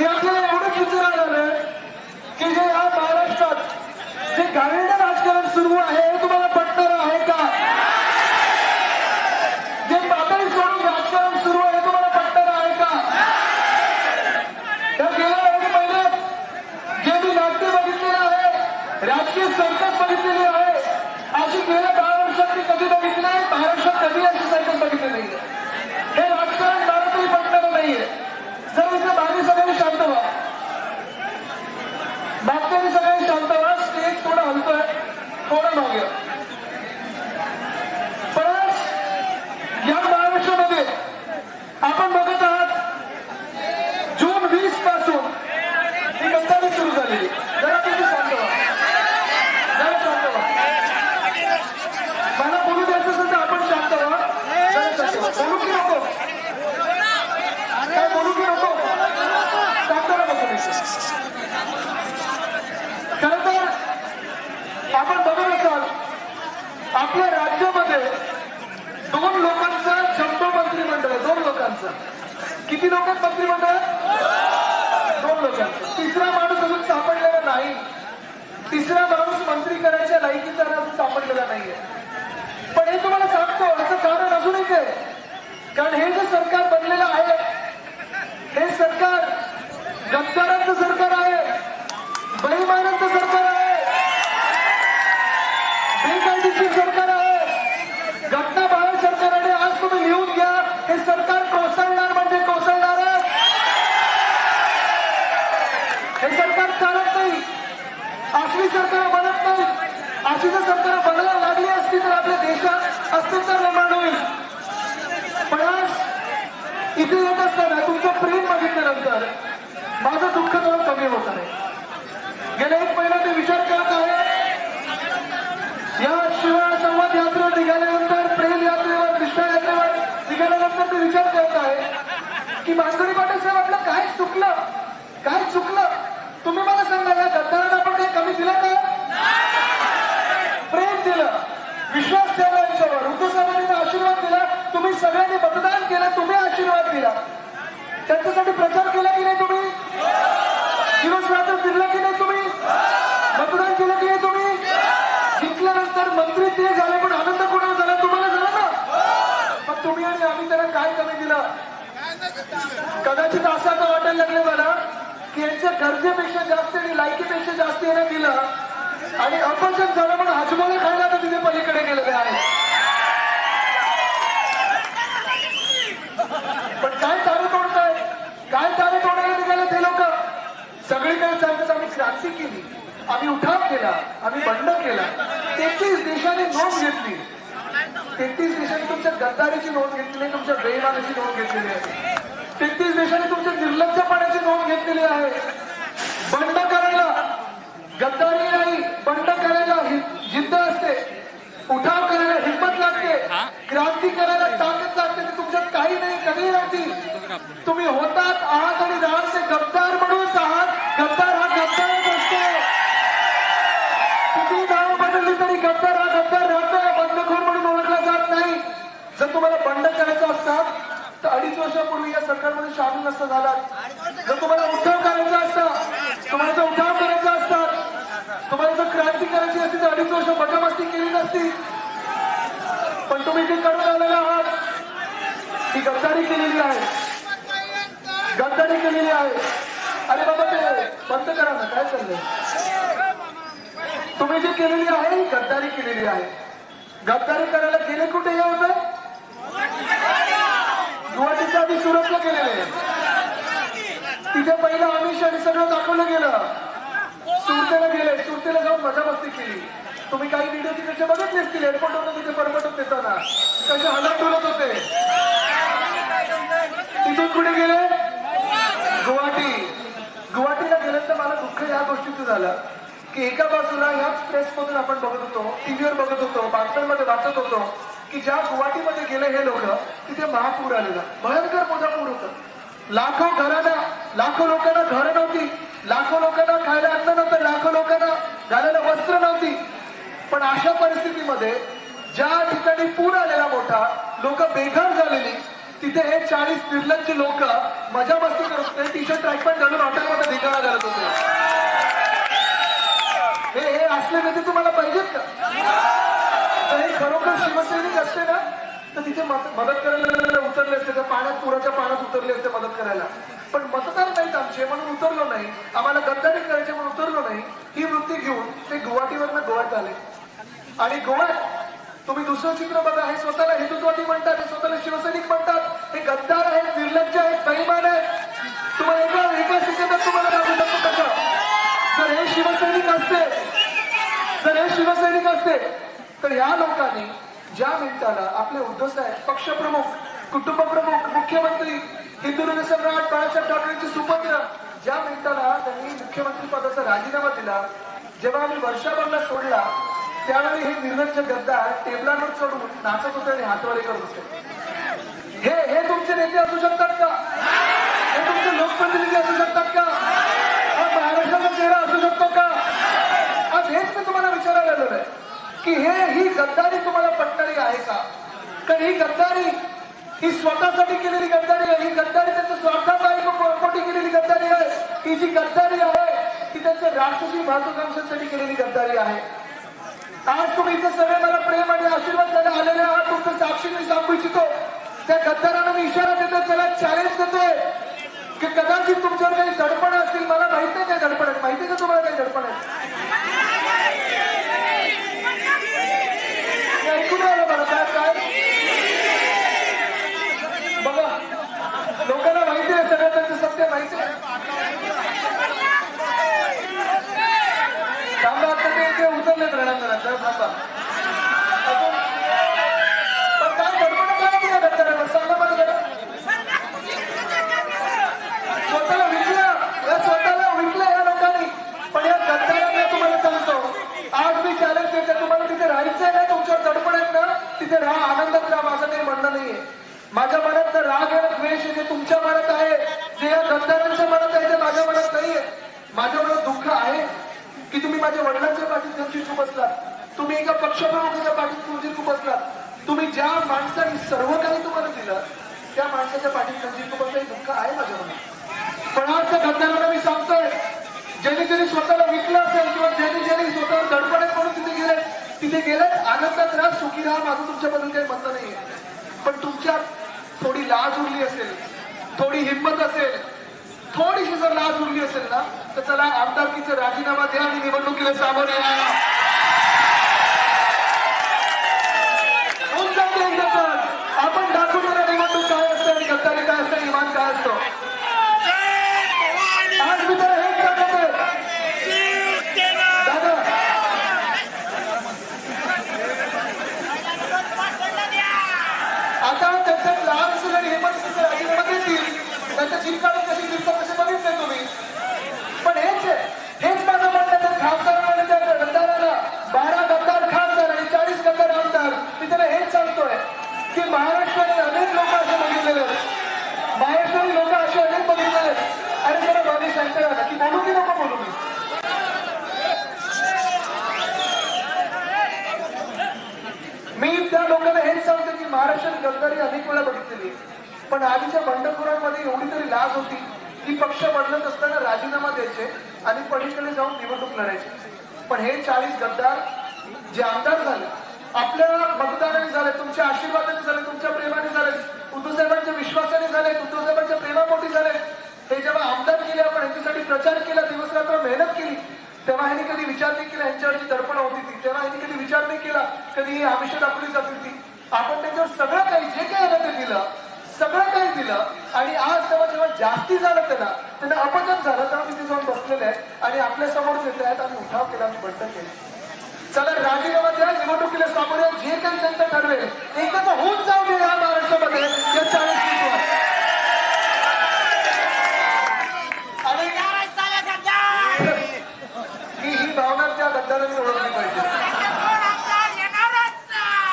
द्या आपल्याला एवढंच विचारायला झालं की जे या महाराष्ट्रात जे गाविड राजकारण सुरू आहे हे तुम्हाला पटणार आहे का? जे पातळी सोडून राजकारण सुरू आहे हे तुम्हाला पटणार आहे का? तर गेल्या एक महिन्यात जे मी नाट्य बघितलेलं आहे राजकीय संकट बघितलेली आहे अशी गेल्या दहा वर्षात मी कधी बघितली नाही महाराष्ट्रात कधी अशी संकट बघितली नाही हे राजकारण मला तरी पटणार नाहीये जर इथे मागे सगळे शांत व्हा मागच्याने सगळे शांत व्हा स्टेज थोडं हलतोय थोडं मागे परत या महाराष्ट्रामध्ये आपण बघत आहात जून वीसपासून ही गद्दारी सुरू झालेली जरा तुम्ही शांत व्हा जरा शांत व्हा मला बोलू द्यायचं असेल तर आपण शांत व्हा जरा शांत व्हा बोलू की नको काय बोलू की नको शांत राहा बघू खरं तर आपण बघत असाल आपल्या राज्यामध्ये दोन लोकांचं जम्बो मंत्रिमंडळ आहे, दोन लोकांचं किती लोक आहेत मंत्रिमंडळ दोन लोकांचं तिसरा माणूस अजून सापडलेला नाही तिसरा माणूस मंत्री करायच्या लायकीचा अजून सापडलेला नाहीये पण हे तुम्हाला सांगतो याचं कारण अजून एक आहे कारण हे जे सरकार बनलेलं आहे हे सरकार गद्दारांचं सरकार आहे बेईमानांचं सरकार आहे बेकायदेशीर सरकार आहे घटना बाहेर सरकार आणि आज तुम्ही लिहून घ्या हे सरकार कोसळणार म्हणजे कोसळणारच हे सरकार चालत नाही. असली सरकार बनत नाही. अशी जर सरकार बनायला लागली असती तर आपल्या देशात अस्तित्व निर्माण होईल. पण आज इथे येत असताना तुमचं प्रेम बघितल्यानंतर माझं दुःख थोडं कमी होत आहे. गेल्या एक महिना मी विचार करत आहे. या शिवाय संवाद यात्रेवर निघाल्यानंतर प्रेम यात्रेवर कृष्णा यात्रेवर निघाल्यानंतर मी विचार करत आहे की मानकरी पाटील साहेब आपलं काय चुकलं? काय चुकलं तुम्ही मला सांगा या गद्दारांना आपण काही कमी दिलं का प्रेम दिलं विश्वास ठेवला यांच्यावर उद्धव साहेबांनी आशीर्वाद दिला तुम्ही सगळ्यांनी मतदान केलं तुम्ही आशीर्वाद दिला त्यांच्यासाठी प्रचार केला की नाही तुम्ही दिवस रात्र फिरला की नाही तुम्ही मतदान केलं की नाही तुम्ही जिंकल्यानंतर मंत्री ते झाले पण आनंद कोणाला झाला? तुम्हाला झाला ना? पण तुम्ही आणि आम्ही त्यांना काय कमी दिलं? कदाचित असं आता वाटायला लागलं मला की यांच्या गरजेपेक्षा जास्त आणि लायकीपेक्षा जास्त यांना दिलं. आणि अपचन झालं म्हणून हजमोला खायला आता तिथे पलीकडे गेलेले आहे. पण काय तारे तोडताय? काय तारे तोडायला निघाले ते लोक? सगळीकडे सांगतात आम्ही क्रांती केली. आम्ही उठाव केला. आम्ही बंड केला. तेहतीस देशांनी नोंद घेतली. तेहतीस देशांनी तुमच्या गद्दारीची नोंद घेतली तुमच्या बेईमानाची नोंद घेतलेली आहे. तेहतीस देशांनी तुमच्या निर्लज्जपणाची नोंद घेतलेली आहे. बंड करायला गद्दारी नाही बंड करायला जिद्द असते. उठाव करायला हिंमत लागते. क्रांती करायला ताकद लागते ती तुमच्यात काही नाही कधी नव्हती तुम्ही होतात आहात आणि राहाल ते गद्दार म्हणूनच आहात. गद्दार हा गद्दारच असतो किती नाव बदलली तरी गद्दार हा गद्दार राहतो बंडखोर म्हणून ओळखला जात नाही जर तुम्हाला बंड करायचं असतात तर अडीच वर्षापूर्वी या सरकारमध्ये सामील नसतं झाला जर तुम्हाला उठाव करायचा असता तुम्हाला उठाव करायचा असतात तुम्हाला जर क्रांती करायची असती तर अडीच वर्ष मजामस्ती केली नसती. पण तुम्ही जे करून आलेला आहात ती गद्दारी केलेली आहे. गद्दारी केलेली आहे. अरे बाबा ते बंद करा ना काय चाललंय? तुम्ही जी केलेली आहे गद्दारी केलेली आहे. गद्दारी करायला गेले कुठे या होतं गुवाहाटीच्या आधी सुरतला आहे. तिथे पहिलं आमिष आणि सगळं दाखवलं गेलं. सुरतेला गेले सुरतेला जाऊन मजा मस्ती केली. तुम्ही काही व्हिडिओ तिकडचे बघत नसतील एअरपोर्ट होतं तिथे परमटत देताना कसे हलत डुलत होते? तिथून कुठे गेले? गुवाहाटी. गुवाहाटीला गेल्यानंतर मला दुःख या गोष्टीचं झालं. की एका बाजूला ह्याच प्रेस मधून आपण बघत होतो टीव्हीवर बघत होतो बातम्यांमध्ये वाचत होतो की ज्या गुवाहाटीमध्ये गेले हे लोक तिथे महापूर आलेला. भयंकर मोठा पूर होता. लाखो घरांना लाखो लोकांना घरं नव्हती. लाखो लोकांना खायला अन्न नव्हतं लाखो लोकांना घालायला वस्त्र नव्हती. पण अशा परिस्थितीमध्ये ज्या ठिकाणी पूर आलेला मोठा लोक बेघर झालेली तिथे हे चाळीस निर्लज्ज लोक मजा मस्ती करत होते. टी शर्ट ट्रॅक पॅन्ट घालून हॉटेलमध्ये धिंगाणा करत होते. हे हे असले नेते तुम्हाला पाहिजेत का? तर हे खरोखर शिवसैनिक असते ना? तर तिथे मत- मदत करायला उतरले असते. तर पाण्यात पुराच्या पाण्यात उतरले असते मदत करायला. पण मतदार नाहीत आमचे म्हणून उतरलो नाही. आम्हाला गद्दारी करायचे म्हणून उतरलो नाही. ही वृत्ती घेऊन ते गुवाहाटीवरनं गोव्यात आले. आणि गोव्यात तुम्ही दुसरं चित्र बघा. हे स्वतःला हिंदुत्वादी म्हणतात हे स्वतःला शिवसैनिक म्हणतात. हे गद्दार आहेत निर्लज्ज आहेत बेईमान आहेत. तुम्हाला एका एका सेकंदात तुम्हाला दाखवू शकतो कसं? जर हे शिवसैनिक असते जर हे शिवसैनिक असते तर या लोकांनी ज्या मिनिटाला आपले उद्धव साहेब पक्षप्रमुख कुटुंब प्रमुख मुख्यमंत्री हिंदू सम्राट बाळासाहेब ठाकरेंचे सुपुत्र ज्या मिनिटाला त्यांनी मुख्यमंत्री पदाचा राजीनामा दिला जेव्हा आम्ही वर्षाभरला सोडला त्यावेळी हे निर्लज्ज गद्दार टेबलावर चढून नाचत होते आणि हातवारे करत होते. हे हे तुमचे नेते असू शकतात का? हे तुमचे लोकप्रतिनिधी असू शकतात का? हा महाराष्ट्राचा चेहरा असू शकतो का? आज हेच मी तुम्हाला विचारायला आलेलो आहे. की हे ही गद्दारी तुम्हाला पटणारी आहे का? तर ही गद्दारी ही स्वतःसाठी केलेली गद्दारी आहे. ही गद्दारी त्यांच्या स्वार्थासाठी पोटी केलेली गद्दारी आहे? ही जी गद्दारी आहे ती त्यांच्या राष्ट्रची महत्वाकांक्षांसाठी केलेली गद्दारी आहे. आज तुम्ही इथे सगळे मला प्रेम आणि आशीर्वाद द्यायला आलेले आहात. तुमचं साक्षी मी सांगू इच्छितो. त्या गद्दारांना मी इशारा देतो त्याला चॅलेंज देतोय. की कदाचित तुमच्यावर काही दडपण असतील. मला माहीत नाही काय दडपण आहेत माहिती का तुम्हाला काही दडपण आहेत हे ऐकून आलं मला काय काय बघा लोकांना माहिती आहे सगळं त्यांचं सत्य माहिती आहे थांबा आता ते इथे उतरलेत रणांगणात थांबा पण काय गडबड काय होती या सांगा मला जरा स्वतःला विकलं या स्वतःला विकलं या लोकांनी पण या गद्दारांना तुम्हाला सांगतो आज मी चॅलेंज देते तुम्हाला तिथे राहायचंय ना तुमच्यावर दडपण आहेत ना तिथे राहा आनंदात राहा माझं काही म्हणणं नाहीये माझ्या मनात तर राग आहे द्वेष आहे तुमच्या मनात आहे. आमदारांच्या मनात आहे ते माझ्या मनात नाहीये माझ्या मनात दुःख आहे की तुम्ही माझ्या वडिलांच्या पाठीत खंजीर खूप तुम्ही एका पक्षप्रमुखाच्या पाठीत तुमची खूप तुम्ही ज्या माणसाने सर्व काही तुम्हाला दिलं त्या माणसाच्या पाठीत खंजीर खूप दुःख आहे माझ्या मनात. पण आज त्या मी सांगतोय ज्यांनी ज्यांनी स्वतःला विकलं असेल किंवा ज्यांनी ज्यांनी स्वतःवर दडपण म्हणून तिथे गेले तिथे गेले आनंदात राहा सुखी राहा माझं तुमच्याबद्दल काही म्हणणं नाहीये. पण तुमच्यात थोडी लाज उरली असेल थोडी हिंमत असेल थोडीशी जर लाज उरली असेल ना तर चला आमदारकीचा राजीनामा द्या आणि निवडणुकीला सामोरे या होऊन जाते एकदा तर. आपण दाखवू मला निवडणूक काय असते आणि गद्दारी काय असते इमान काय असतो आज मी तर हेच सांगतोय दादा आता त्यांच्यात लहान असेल आणि हेमंत असेल तर राजीनामा देतील त्यांच्या जिंकाळून कशी जिंकतात कसे बघितले तुम्ही पण हेच आहे हेच माझं म्हणणं त्या खासदाराला त्या गद्दाराला बारा गद्दार खासदार आणि चाळीस गद्दार आमदार मी त्याला हेच सांगतोय की महाराष्ट्राने अनेक लोक असे बघितलेले आहेत महाराष्ट्राने लोक असे अनेक बघितलेले आहेत अरे जरा बाबी सांगता ना की बोलू की नको बोलू मी मी त्या लोकांना हेच सांगतो की महाराष्ट्रात गद्दारी अनेक वेळा बघितलेली आहे. पण आधीच्या बंडखोरांमध्ये एवढी तरी लाज होती की पक्ष बदलत असताना राजीनामा द्यायचे आणि पलीकडे जाऊन निवडणूक लढायचे पण हे चाळीस गद्दार जे आमदार झाले आपल्या मतदानाने झाले तुमच्या आशीर्वादाने झाले तुमच्या प्रेमाने झाले उद्धवसाहेबांच्या विश्वासाने झाले उद्धवसाहेबांच्या प्रेमापोटी झाले. हे जेव्हा आमदार केले आपण यांच्यासाठी प्रचार केला दिवस रात्र मेहनत केली तेव्हा ह्यांनी कधी विचार नाही केला यांच्यावरची दर्पण होती ती. तेव्हा ह्यांनी कधी विचार नाही केला कधी ही आमिष दाखवली जात होती आपण त्यांच्यावर सगळं काही जे काही आलं ते दिलं सगळं काही दिलं. आणि आज तेव्हा जेव्हा जास्ती झालं त्यांना त्यांना अपजन झालं तेव्हा तिथे जाऊन बसलेले आहेत आणि आपल्यासमोर येत आहेत आम्ही उठाव केला आम्ही बंड केले. चला राजीनामा द्या निवडणुकीला सामोरे जे काही जनता ठरवेल एकच होऊन जाऊ दे या महाराष्ट्रामध्ये या चाळीस आणि ही भावना त्या ओळखली पाहिजे.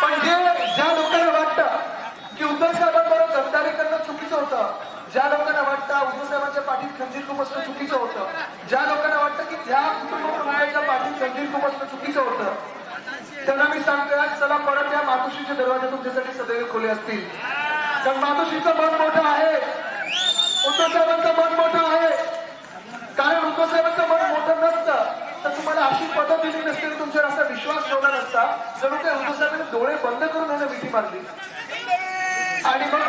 पण जे ज्या लोकांना वाटतं की उद्धव साहेबांबरोबर गद्दारी करणं चुकीचं होतं ज्या लोकांना वाटतं उद्धव साहेबांच्या पाठीत खंजीर खुपसणं चुकीचं होतं ज्या लोकांना वाटतं की त्या संजीव कुमार चुकीचं होतं. त्यांना मी सांगतोय आज चला परत या मातोश्रीचे दरवाजे तुमच्यासाठी सदैव खुले असतील. कारण मातोश्रीचं मन मोठं आहे. उद्धवसाहेबांचं मन मोठं आहे. कारण उद्धवसाहेबांचं मन मोठं नसतं तर तुम्हाला अशी पदं दिली नसते तुमच्यावर असा विश्वास ठेवला नसता जणू ते उद्धवसाहेबांनी डोळे बंद करून ह्यानं विधी मारली. आणि मग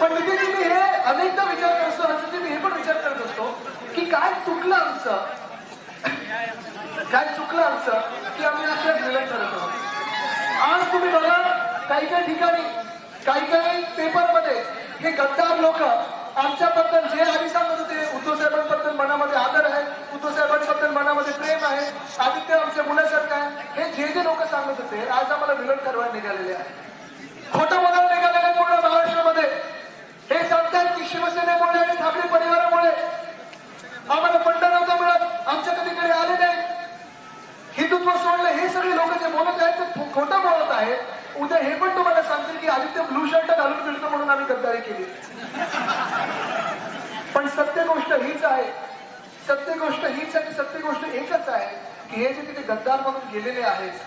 पण नितीनजी मी हे अनेकदा विचार करतो काय चुकलं आमचं? काय चुकलं आमचं? की आम्ही अशा विलन करत आहोत. आज तुम्ही बघा काही काही ठिकाणी काही काही पेपरमध्ये हे गद्दार लोक आमच्याबद्दल जे आधी सांगत होते उद्धव साहेबांबद्दल मनामध्ये आदर आहे उद्धव साहेबांबद्दल मनामध्ये प्रेम आहे आदित्य आमच्या मुलासारखं आहे हे जे जे लोक सांगत होते आज आम्हाला विलन करायला निघालेले आहे खोटं बोलायला निघालेले आहे पूर्ण महाराष्ट्रामध्ये हे सांगतात की शिवसेनेमुळे आणि ठाकरे परिवारामुळे आम्हाला फंड नव्हता मिळत आमच्या कधीकडे आले नाही हिंदुत्व सोडलं हे सगळे लोक जे बोलत आहेत ते खोटं बोलत आहेत. उद्या हे पण तुम्हाला सांगतील की आदित्य ब्लू शर्ट घालून फिरतो म्हणून आम्ही गद्दारी केली. पण सत्य गोष्ट हीच आहे. सत्य गोष्ट हीच आणि सत्य गोष्ट एकच आहे की हे जे तिथे गद्दार म्हणून गेलेले आहेत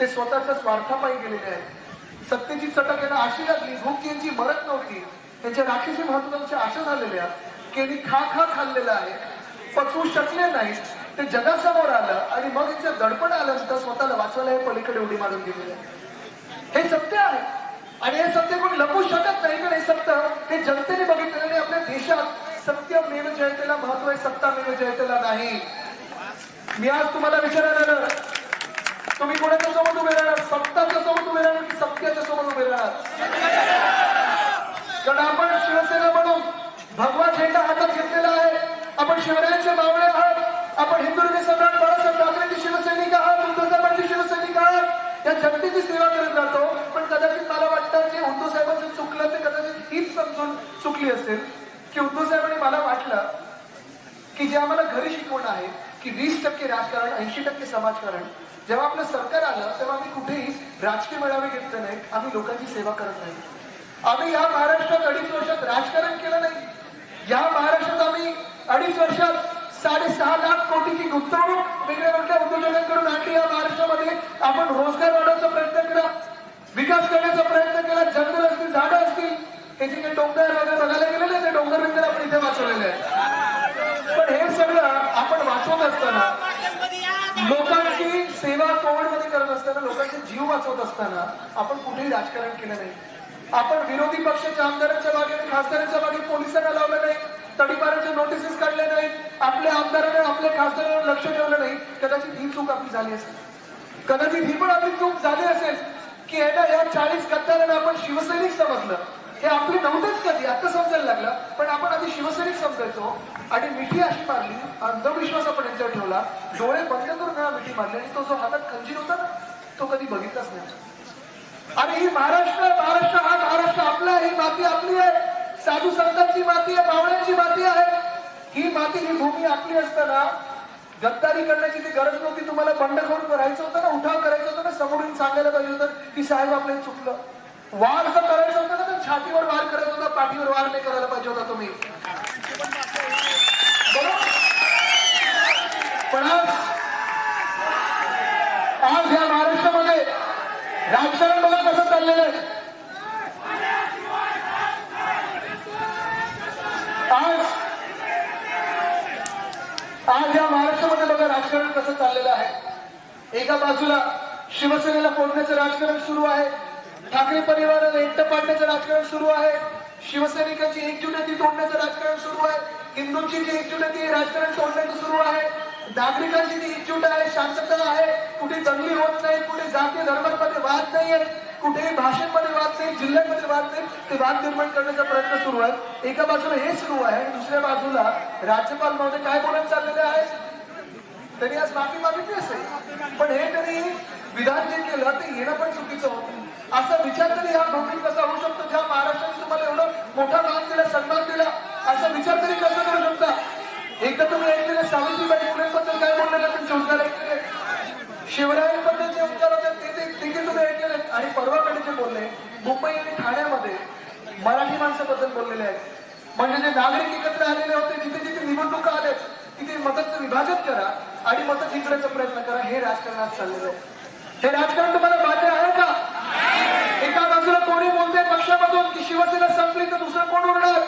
ते स्वतःच्या स्वार्थापायी गेलेले आहेत. सत्तेची चटक यांना अशी लागली भूक यांची मरत नव्हती. त्यांच्या राक्षसी महत्त्वाच्या अशा झालेल्या की यांनी खा खा खाल्लेलं आहे. पचवू शकले नाही ते जगासमोर आलं आणि मग इथं दडपण आलं सुद्धा स्वतःला वाचवायला हे पलीकडे उडी मारून गेलेली आहे हे सत्य आहे. आणि हे सत्य कोणी लपू शकत नाही कारण हे सत्य हे जनतेने बघितलेलं आणि आपल्या देशात सत्यमेव जयतेला महत्त्व आहे सत्तामेव जयतेला नाही. मी आज तुम्हाला विचारायला आलं, तुम्ही कोणाच्या सोबत उभे राहणार? सत्ताच्या सोबत उभे राहणार की सत्याच्या सोबत उभे राहणार? कारण आपण शिवसेना म्हणून भगवा झेंडा हातात घेतलेला आहे. आपण शिवरायांचे मावळे आहोत. आपण हिंदुर्ग सम्राट बाळासाहेब ठाकरेंचे शिवसैनिक आहात उद्धव शिवसैनिक आहात. या जनतेची सेवा करत राहतो पण कदाचित मला वाटतं जे उद्धव साहेबांचं चुकलं ते कदाचित हीच समजून चुकली असेल. की उद्धव साहेबांनी मला वाटलं की जे आम्हाला घरी शिकवणं आहे की वीस टक्के राजकारण ऐंशी टक्के समाजकारण. जेव्हा आपलं सरकार आलं तेव्हा आम्ही कुठेही राजकीय मेळावे घेतले नाही. आम्ही लोकांची सेवा करत नाही. आम्ही या महाराष्ट्रात अडीच वर्षात राजकारण केलं नाही. या महाराष्ट्रात आम्ही अडीच वर्षात साडेसहा लाख कोटीची गुंतवणूक वेगळ्या वेगळ्या उद्योजकांकडून आणली या महाराष्ट्रामध्ये. आपण रोजगार वाढवण्याचा प्रयत्न केला विकास करण्याचा प्रयत्न केला जंगल असतील झाडं असतील त्याचे जे डोंगर वगैरे बघायला गेलेले ते डोंगर वगैरे आपण इथे वाचवलेले आहेत. पण हे सगळं आपण वाचवत असताना लोकांची सेवा कोविडमध्ये करत असताना लोकांचे जीव वाचवत असताना आपण कुठेही राजकारण केलं नाही. आपण विरोधी पक्षाच्या आमदारांच्या मागे खासदारांच्या मागे पोलिसांना लावलं नाही. तडीपाराच्या नोटिसेस काढल्या नाही आपल्या आमदारांना आपल्या खासदारांवर लक्ष ठेवलं नाही. कदाचित ही चूक आपली झाली असेल. कदाचित ही पण आपली चूक झाली असेल की याला या चाळीस गद्दारांना आपण शिवसैनिक समजलं. हे आपली नव्हतेच कधी. आता समजायला लागलं. पण आपण आधी शिवसैनिक समजायचो. आणि मिठी अशी मारली. अंधविश्वास आपण यांच्यावर ठेवला. डोळे बंद करून वेळा मिठी मारली. आणि तो जो हातात खंजीर होता ना तो कधी बघितलाच नाही. आणि ही महाराष्ट्र महाराष्ट्र हा महाराष्ट्र आपला ही माती आपली आहे. साधू संतांची माती आहे मावळ्यांची माती आहे. ही माती ही भूमी आपली असताना गद्दारी करण्याची ती गरज नव्हती तुम्हाला बंड करून राहायचं होतं ना उठाव करायचं होतं ना समोरून सांगायला पाहिजे होतं की साहेब आपलं चुकलं. वार जर करायचं होतं ना तर छातीवर वार करायचा होता पाठीवर वार नाही करायला पाहिजे होता तुम्ही. पण आज आज या महाराष्ट्रामध्ये राजकारण बघा कसं चाललेलं आहे आज आज या महाराष्ट्रामध्ये राजकारण कसं चाललेलं आहे? एका बाजूला शिवसेनेला फोडण्याचं राजकारण सुरू आहे ठाकरे परिवाराला एकटं पाडण्याचं राजकारण सुरू आहे शिवसैनिकांची एकजुटती तोडण्याचं राजकारण सुरू आहे हिंदूंची जी एकजुटती राजकारण तोडण्याचं सुरू आहे नागरिकांची जी एकजूट आहे शांतता आहे कुठे दंगली होत नाही कुठे जाती धर्मांमध्ये वाद नाही आहे कुठेही भाषेमध्ये वाद नाही जिल्ह्यांमध्ये वाद नाही ते वाद निर्माण करण्याचा प्रयत्न सुरू आहे एका बाजूला हे सुरू आहे दुसऱ्या बाजूला राज्यपाल महोदय काय बोलत चाललेले आहे त्यांनी आज माफी मागितली असेल. पण हे त्यांनी विधान जे केलं ते येणं पण चुकीचं होतं. असा विचार तरी हा भौतिक कसा होऊ शकतो? ज्या महाराष्ट्राने तुम्हाला एवढं मोठा मान दिला सन्मान दिला असा विचार तरी कसा करू शकता? एकदा तुम्ही ऐकलेले सावित्रीबाई फुलेंबद्दल काय बोललेलं तुमचे उद्गार ऐकलेले? शिवरायांबद्दल जे उद्गार होते ते देखील तुम्ही ऐकलेले आणि परवाकडे जे बोलले मुंबई आणि ठाण्यामध्ये मराठी माणसाबद्दल बोललेले आहेत. म्हणजे जे नागरिक एकत्र आलेले होते जिथे जिथे निवडणुका आल्यात तिथे मताचं विभाजन करा आणि मतं जिंकण्याचा प्रयत्न करा. हे राजकारणात चाललेलं आहे. हे राजकारण तुम्हाला बाध्य आहे का? एका बाजूला कोणी बोलते पक्षामधून की शिवसेना संपली तर दुसरं कोण उरणार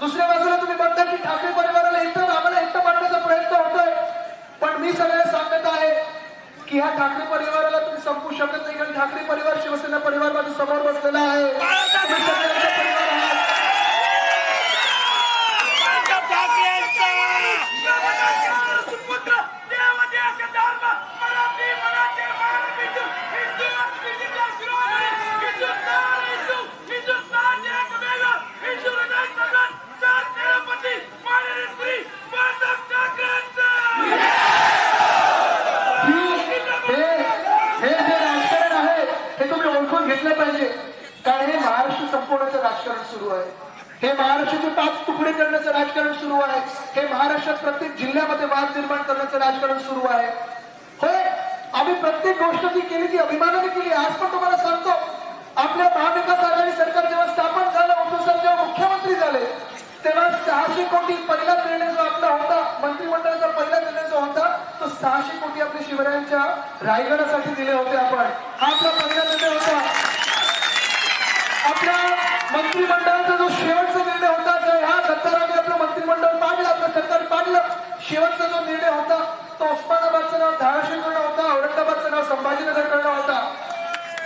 दुसऱ्या बाजूला तुम्ही म्हणता की ठाकरे परिवाराला एकटं आम्हाला एकटं पाडण्याचा प्रयत्न होतोय. पण मी सगळ्या सांगत आहे की ह्या ठाकरे परिवाराला तुम्ही संपू शकत नाही. कारण ठाकरे परिवार शिवसेना परिवार माझ्यासमोर बसलेला आहे. राजकारण सुरू आहे. हे महाराष्ट्राचे पाच तुकडे करण्याचं राजकारण सुरू आहे. हे महाराष्ट्रात प्रत्येक जिल्ह्यामध्ये वाद निर्माण करण्याचं राजकारण सुरू आहे. होय आम्ही प्रत्येक गोष्ट जी केली ती अभिमानाने केली. आज पण तुम्हाला सांगतो आपल्या महाविकास आघाडी सरकार जेव्हा स्थापन झालं उद्धव साहेब जेव्हा मुख्यमंत्री झाले तेव्हा सहाशे कोटी पहिला निर्णय जो आपला होता मंत्रिमंडळाचा पहिला निर्णय जो होता तो सहाशे कोटी आपल्या शिवरायांच्या रायगडासाठी दिले होते आपण. हा आपला पहिला निर्णय होता. आपला मंत्रिमंडळाचा जो शेवटचा निर्णय होता जो ह्या गद्दाराने आपलं मंत्रिमंडळ पाडलं आपलं सरकार पाडलं शेवटचा जो निर्णय होता तो उस्मानाबादचं नाव धाराशिव करणं होता औरंगाबादचं नाव संभाजीनगर करणं होता.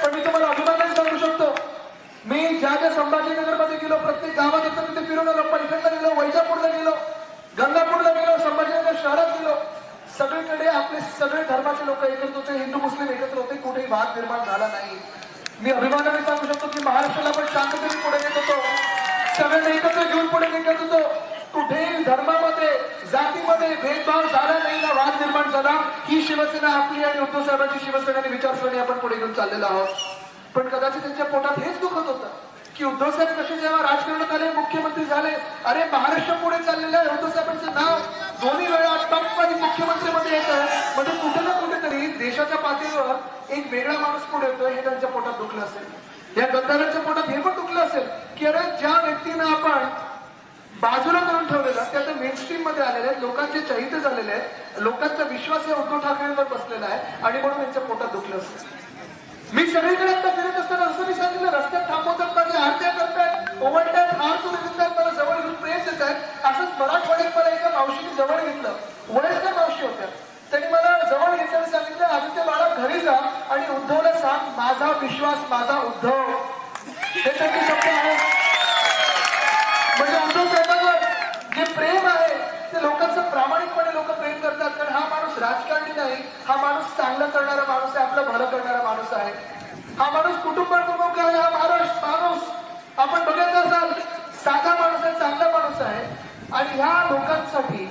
पण मी तुम्हाला अभिमानाने सांगू शकतो मी ज्या ज्या संभाजीनगरमध्ये गेलो प्रत्येक गावात येतो तिथे फिरून आलो पैठणला गेलो वैजापूरला गेलो गंगापूरला गेलो संभाजीनगर शहरात गेलो सगळीकडे आपले सगळे धर्माचे लोक एकत्र होते हिंदू मुस्लिम एकत्र होते कुठेही वाद निर्माण झाला नाही. मी अभिमानाने सांगू शकतो की महाराष्ट्राला आपण शांततेने पुढे नेत होतो. सगळ्यांना एकत्र घेऊन पुढे निघत होतो. कुठेही धर्मामध्ये जातीमध्ये भेदभाव झाला नाही ना वाद निर्माण झाला ही शिवसेना आपली आणि उद्धव साहेबांची शिवसेनेने विचारसरणी आपण पुढे घेऊन चाललेलो आहोत. पण कदाचित त्यांच्या पोटात हेच दुखत होतं. की उद्धव साहेब कसे जेव्हा राजकारणात आले मुख्यमंत्री झाले अरे महाराष्ट्र पुढे चाललेलं आहे उद्धव साहेबांचं नाव दोन्ही वेळा मुख्यमंत्री मध्ये येतं. म्हणजे कुठे ना कुठेतरी देशाच्या पातळीवर एक वेगळा माणूस पुढे येतोय हे त्यांच्या पोटात दुखलं असेल. या गद्दारांच्या पोटात हे पण दुखलं असेल की अरे ज्या व्यक्तीनं आपण बाजूला करून ठेवलेलं ते आता मेन स्ट्रीममध्ये आलेले आहेत लोकांचे चैत्य झालेले आहेत लोकांचा विश्वास या उद्धव ठाकरेंवर बसलेला आहे आणि म्हणून त्यांच्या पोटात दुखलं असेल. मी सगळीकडे आता फिरत असताना असं मी सांगितलं रस्त्यात थांबवतात माझे आरत्या करतायत. ओवळतायत हार तुम्ही घेतात मला जवळ घेऊन प्रेम देतात असंच मराठवाड्यात मला एका मावशीने जवळ घेतलं. वयस्कर मावशी होत्या. त्यांनी मला जवळ घेतल्याने सांगितलं आदित्य बाळा घरी जा आणि उद्धवला सांग माझा विश्वास माझा उद्धव. हे त्यांचे शब्द आहे म्हणजे उद्धव साहेबांवर जे प्रेम आहे ते लोकांचं प्रामाणिकपणे लोक प्रेम करतात कारण हा माणूस राजकारणी नाही हा माणूस चांगलं करणारा माणूस आहे आपलं भलं करणारा माणूस आहे. हा माणूस कुटुंबाप्रमुख आहे हा माणूस माणूस. आपण बघत असाल साधा माणूस आहे चांगला माणूस आहे. आणि ह्या लोकांसाठी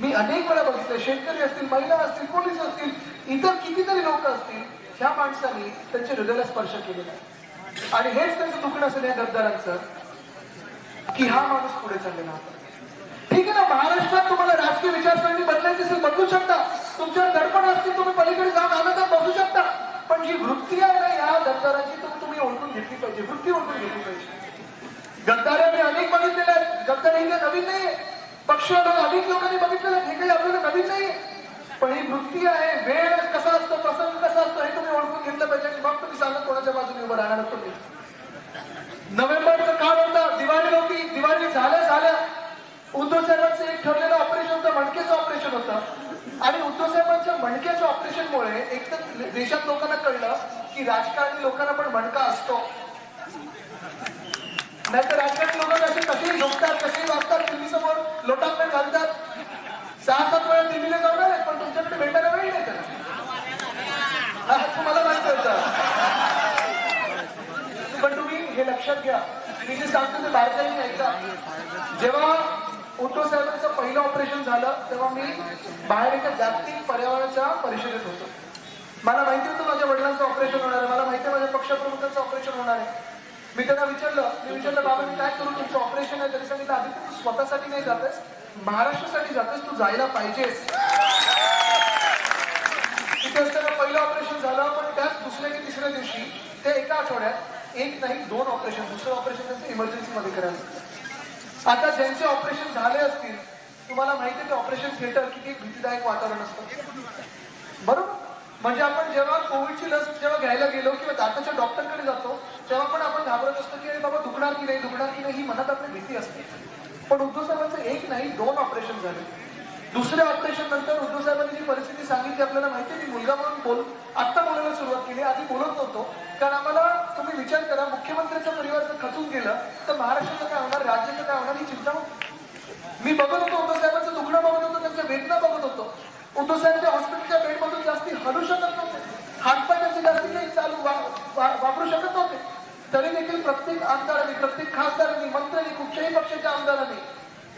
मी अनेक वेळा बघितलं शेतकरी असतील महिला असतील पोलीस असतील इतर कितीतरी लोक असतील ह्या माणसांनी त्यांच्या हृदयाला स्पर्श केलेला आहे. आणि हेच त्यांचं दुखणं असेल या गद्दारांचं की हा माणूस पुढे चाललेला होता ठीक आहे ना महाराष्ट्रात तुम्हाला राजकीय विचारसरणी बदलायची असेल बदलू शकता. तुमच्यावर दडपण असतील तुम्ही पलीकडे जाऊन आलं तर बसू शकता. पण जी वृत्ती आहे ना या गद्दाराची तुम्ही तुम्ही ओळखून घेतली पाहिजे. वृत्ती ओळखून घेतली पाहिजे. गद्दारे आम्ही अनेक बघितलेले आहेत. गद्दार हे नवीन नाही पक्ष अनेक लोकांनी बघितलेलं आहे. हे काही आपल्याला नवीन नाही पण ही वृत्ती आहे. वेळ कसा असतो प्रसंग कसा असतो हे तुम्ही ओळखून घेतलं पाहिजे. आणि मग तुम्ही सांगा कोणाच्या बाजूने उभं राहणार तुम्ही नोव्हेंबरचं काळ होता दिवाळी होती दिवाळी झाल्या झाल्या उद्धव साहेबांचं एक ठरलेलं ऑपरेशन होतं मणकेचं ऑपरेशन होतं आणि उद्धव साहेबांच्या मणक्याच्या ऑपरेशनमुळे एक तर देशात लोकांना कळलं की राजकारणी लोकांना पण भडका असतो. नाहीतर राजकारणी लोक असे कसेही झोपतात कसेही वागतात दिल्ली समोर लोटांगण घालतात? सहा सात वेळा दिल्लीला जाणार आहेत पण तुमच्याकडे भेटायला वेळ नाही त्याला. तुम्हाला माहीत होत. पण तुम्ही हे लक्षात घ्या. मी जे सांगतो ते बारकाईने ऐका जेव्हा उद्धव साहेबांचं पहिलं ऑपरेशन झालं तेव्हा मी बाहेर एका जागतिक पर्यावरणाच्या परिषदेत होतो. मला माहिती होतं माझ्या वडिलांचं ऑपरेशन होणार आहे. मला माहिती आहे माझ्या पक्षप्रमुखांचं ऑपरेशन होणार आहे. मी त्यांना विचारलं मी विचारलं बाबा मी काय करू? तुमचं ऑपरेशन आहे. तरी सांगितलं आधी तू स्वतःसाठी नाही जातेस महाराष्ट्रासाठी जातेस तू जायला पाहिजेस. तिथे असताना पहिलं ऑपरेशन झालं पण त्याच दुसऱ्या की तिसऱ्या दिवशी ते एका आठवड्यात एक नाही दोन ऑपरेशन दुसरं ऑपरेशन त्यांचं इमर्जन्सी मध्ये करायला आता ज्यांचे ऑपरेशन झाले असतील तुम्हाला माहिती आहे की ऑपरेशन थिएटर किती भीतीदायक वातावरण असतं. बरोबर? म्हणजे आपण जेव्हा कोविडची लस जेव्हा घ्यायला गेलो किंवा दाताच्या डॉक्टरकडे जातो तेव्हा पण आपण घाबरत असतो की अरे बाबा दुखणार की नाही दुखणार की नाही ही मनात आपली भीती असते. पण उद्धव साहेबांचं एक नाही दोन ऑपरेशन झाले. दुसऱ्या ऑपरेशन नंतर उद्धव साहेबांनी जी परिस्थिती सांगितली आपल्याला माहिती आहे, मी मुलगा म्हणून बोल आत्ता बोलायला सुरुवात केली आधी बोलत नव्हतो. कारण आम्हाला तुम्ही विचार करा मुख्यमंत्र्यांचा परिवार जर खचून गेलं तर महाराष्ट्राचं काय होणार राज्याचं काय होणार ही चिंता होती. मी बघत होतो उद्धव साहेबांचं दुखणं बघत होतो त्यांच्या वेदना बघत होतो. उद्धव साहेब त्या हॉस्पिटलच्या बेडमधून जास्ती हलू शकत नव्हते. हातपाय त्यांचे जास्ती काही चालू वापरू शकत नव्हते. तरी देखील प्रत्येक आमदारांनी प्रत्येक खासदारांनी मंत्र्यांनी कुठच्याही पक्षाच्या आमदारांनी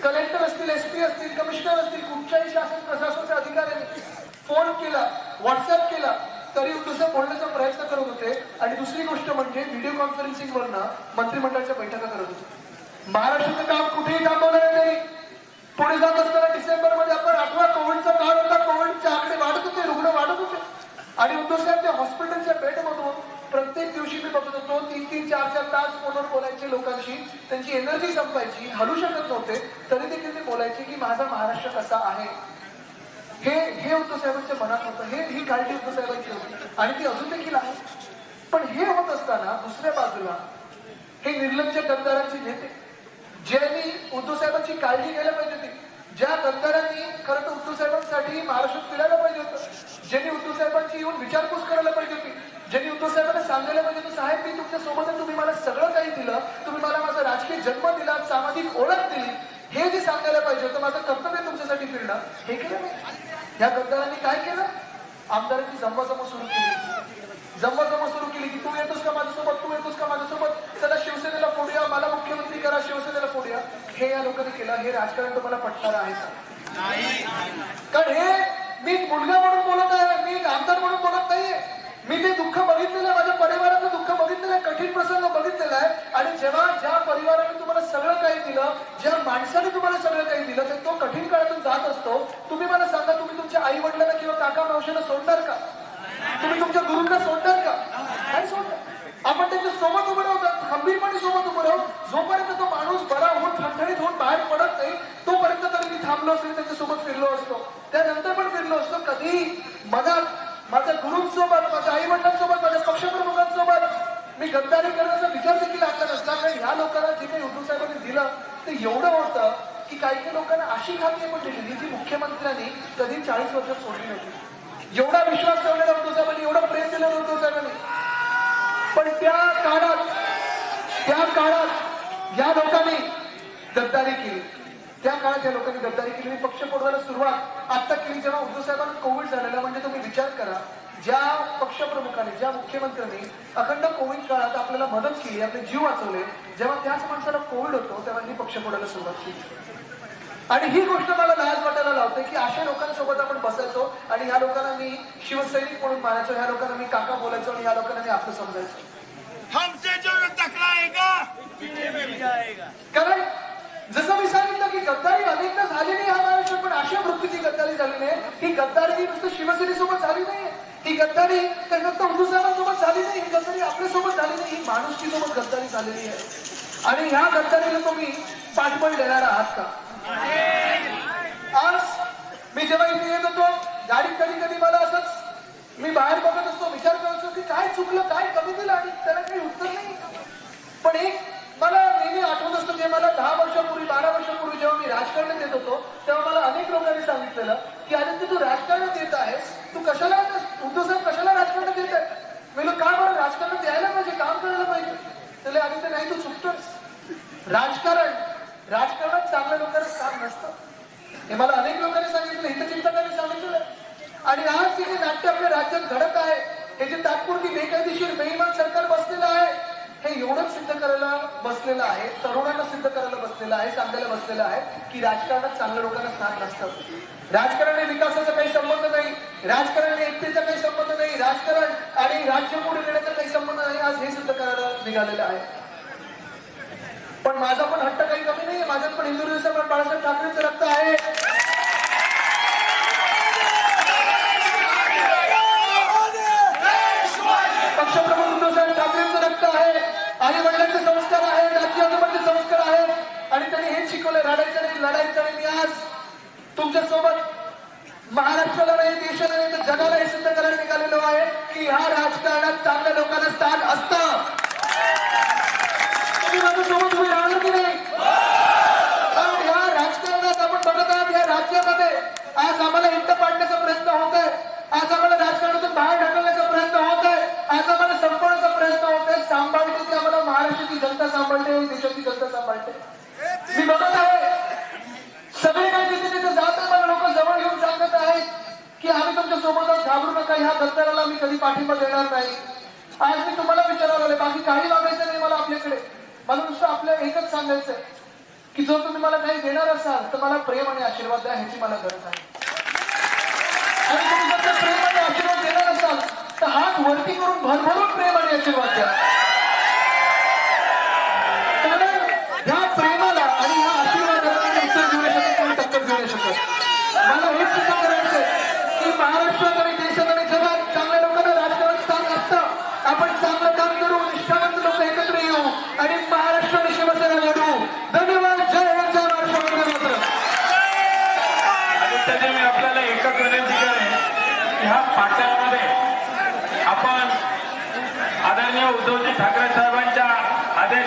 कलेक्टर असतील एसपी असतील कमिशनर असतील कुठच्याही शासन प्रशासनाच्या अधिकाऱ्यांनी फोन केला व्हॉट्सअप केला तरी दुसरं बोलण्याचा प्रयत्न करत होते. आणि दुसरी गोष्ट म्हणजे व्हिडिओ कॉन्फरन्सिंग वरनं मंत्रिमंडळाच्या बैठका करत होते. महाराष्ट्राचं काम कुठेही थांबवलं नाही. पुढे जात असताना डिसेंबरमध्ये आपण आठवा कोविडचा काळ होता. कोविडचे आकडे वाढत होते रुग्ण वाढत होते. आणि उद्धव साहेब त्या हॉस्पिटलच्या बेडमधून प्रत्येक दिवशी मी बघत होतो तीन तीन चार चार तास फोनवर बोलायचे लोकांशी. त्यांची एनर्जी संपायची हलू शकत नव्हते. तरी देखील ते बोलायचे की माझा महाराष्ट्र कसा आहे? हे हे उद्धव साहेबांच्या मनात होतं. हे ही काळजी उद्धव साहेबांची होती. आणि ती अजून देखील आहे. पण हे होत असताना दुसऱ्या बाजूला हे निर्लज्ज गद्दारांचे नेते ज्यांनी उद्धव साहेबांची काळजी घ्यायला पाहिजे होती ज्या गद्दारांनी खरं तर उद्धव साहेबांसाठी महाराष्ट्रात फिरायला पाहिजे होतं ज्यांनी उद्धव साहेबांची येऊन विचारपूस करायला पाहिजे होती ज्यांनी उद्धव साहेबांना सांगायला पाहिजे होतं साहेब मी तुमच्यासोबत तुम्ही मला सगळं काही दिलं तुम्ही मला माझा राजकीय जन्म दिला सामाजिक ओळख दिली हे जे सांगायला पाहिजे होतं माझं कर्तव्य तुमच्यासाठी फिरणं. हे केलं नाही या गद्दारांनी काय केलं? आमदारांची जमवाजमव सुरू केली. जमवाजमव सुरू केली की तू येतोस का माझ्यासोबत? तू येतोस का माझ्यासोबत? चला शिवसेनेला फोडूया मला मुख्यमंत्री करा शिवसेनेला फोडूया. हे या लोकांनी केलं. हे राजकारण तुम्हाला पटणार आहे का? कारण हे मी मुलगा म्हणून बोलत आहे मी आमदार म्हणून बोलत नाहीये. मी ते दुःख बघितलेलं आहे माझ्या परिवाराचं दुःख बघितलेलं आहे कठीण प्रसंग बघितलेला आहे आणि जेव्हा ज्या परिवाराने तुम्हाला सगळं काही दिलं ज्या माणसाने तुम्हाला सगळं काही दिलं तर तो कठीण काळातून जात असतो. तुम्ही मला सांगा तुम्ही तुमच्या आई वडिलांना किंवा काका मावशीला सोडणार का? तुम्ही तुमच्या गुरुंना सोडणार का? नाही सोडणार आपण त्यांच्यासोबत उभं राहू खंबीरपणे सोबत उभं राहू. जोपर्यंत तो माणूस बरा होऊन ठणठणीत होऊन बाहेर पडत नाही तोपर्यंत तरी मी थांबलो असतो त्यांच्यासोबत फिरलो असतो. त्यानंतर पण फिरलो असतो. कधी? मनात माझ्या गुरुंसोबत माझ्या आई वडिलांसोबत माझ्या पक्षप्रमुखांसोबत मी गद्दारी करण्याचा विचार देखील आता नसला. कारण ह्या लोकांना जे काही उद्धव साहेबांनी दिलं ते एवढं होतं की काही काही लोकांना अशी खाती पण दिली. जी मुख्यमंत्र्यांनी कधी चाळीस वर्षात सोडली नव्हती. एवढा विश्वास ठेवलेला उद्धव साहेबांनी एवढं प्रेम दिलेलं उद्धव साहेबांनी. पण त्या काळात त्या काळात या लोकांनी गद्दारी केली. त्या काळात या लोकांनी गद्दारी केली. आणि पक्ष फोडवायला सुरुवात आता केली. जेव्हा उद्धव साहेबांना कोविड झालेला म्हणजे तुम्ही विचार करा ज्या पक्षप्रमुखांनी ज्या मुख्यमंत्र्यांनी अखंड कोविड काळात आपल्याला मदत केली आपले जीव वाचवले जेव्हा त्याच माणसाला कोविड होतो तेव्हा त्यांनी पक्ष फोडायला सुरुवात केली. आणि ही गोष्ट मला लाज वाटायला लावते की अशा लोकांसोबत आपण बसायचो आणि ह्या लोकांना मी शिवसैनिक म्हणून मानायचो ह्या लोकांना मी काका बोलायचो आणि ह्या लोकांना मी आपलं समजायचो. हमसे जो टकराएगा कारण जसं मी सांगितलं की गद्दारी अनेकदा झाली नाही हा महाराष्ट्र पण अशा वृत्तीची गद्दारी झाली नाही. ही गद्दारी ही नुसतं शिवसेनेसोबत झाली नाही. ही गद्दारी तर फक्त उद्धव साहेबांसोबत झाली नाही. ही गद्दारी आपल्यासोबत झाली नाही. ही माणुसकीसोबत गद्दारी झालेली आहे. आणि ह्या गद्दारीला तुम्ही पाठबळ देणार आहात का? आज मी जेव्हा इथे येत होतो गाडी कधी कधी मला असंच मी बाहेर बघत असतो विचार करत असतो की काय चुकलं काय कमी दिलं आणि त्याला काही उत्तर नाही. पण एक मला नेहमी आठवत असतो जे मला दहा वर्षापूर्वी बारा वर्षापूर्वी जेव्हा मी राजकारणात येत होतो तेव्हा मला अनेक लोकांनी सांगितलेलं की आदित्य तू राजकारणात येत आहेस. तू कशाला उद्धव साहेब कशाला राजकारणात येत आहे मी का बरं? राजकारणात यायला पाहिजे काम करायला पाहिजे. त्याला आदित्य नाही तू चुकतोस. राजकारण राजकारणात चांगल्या लोकांना काम नसतं हे मला अनेक लोकांनी सांगितलं हितचिंतकांनी सांगितलं आणि आज जे काही नाट्य आपल्या राज्यात घडत आहे हे जे तात्पुरती बेईमान सरकार बसलेलं आहे. हे एवढंच सिद्ध करायला बसलेलं आहे तरुणांना सिद्ध करायला बसलेलं आहे सांगायला बसलेलं आहे की राजकारणात चांगल्या लोकांना स्थान नसतं. राजकारण राजकारणाने विकासाचा काही संबंध नाही राजकारण राजकारणाने एकतेचा काही संबंध नाही राजकारण आणि राज्य पुढे नेण्याचा काही संबंध नाही आज हे सिद्ध करायला निघालेलं आहे. पण माझा पण हट्ट काही कमी नाही माझ्यात पण हिंदू दिवसामध्ये बाळासाहेब ठाकरेंचं रक्त आहे पक्षप्रमुख उद्धवसाहेब ठाकरेंचं रक्त आहे आई वडिलांचे संस्कार आहे आजी आजोबांचे संस्कार आहेत. आणि त्यांनी हेच शिकवले लढायचं नाही लढायचं नाही. मी आज तुमच्यासोबत महाराष्ट्राला नाही देशाला नाही तर जगाला हे सिद्ध करायला निघालेलो आहे की ह्या राजकारणात चांगल्या लोक आशीर्वाद द्या ह्याची मला गरज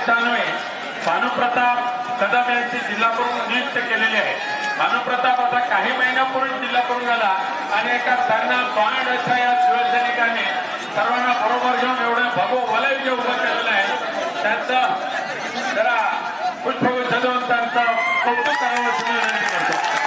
दानवे भानुप्रताप कदम यांची जिल्हा प्रमुख नियुक्त केलेली आहे. भानुप्रताप आता काही महिन्यापूर्वी जिल्हा प्रमुख झाला आणि एका त्यांना बाण अशा या शिवसैनिकाने सर्वांना बरोबर घेऊन एवढं भगो वलय जे उभं केलेलं आहे त्यांचं जरा पुष्पगुच्छ देऊन त्यांचं कौतुक करावं असं विनंती करतो.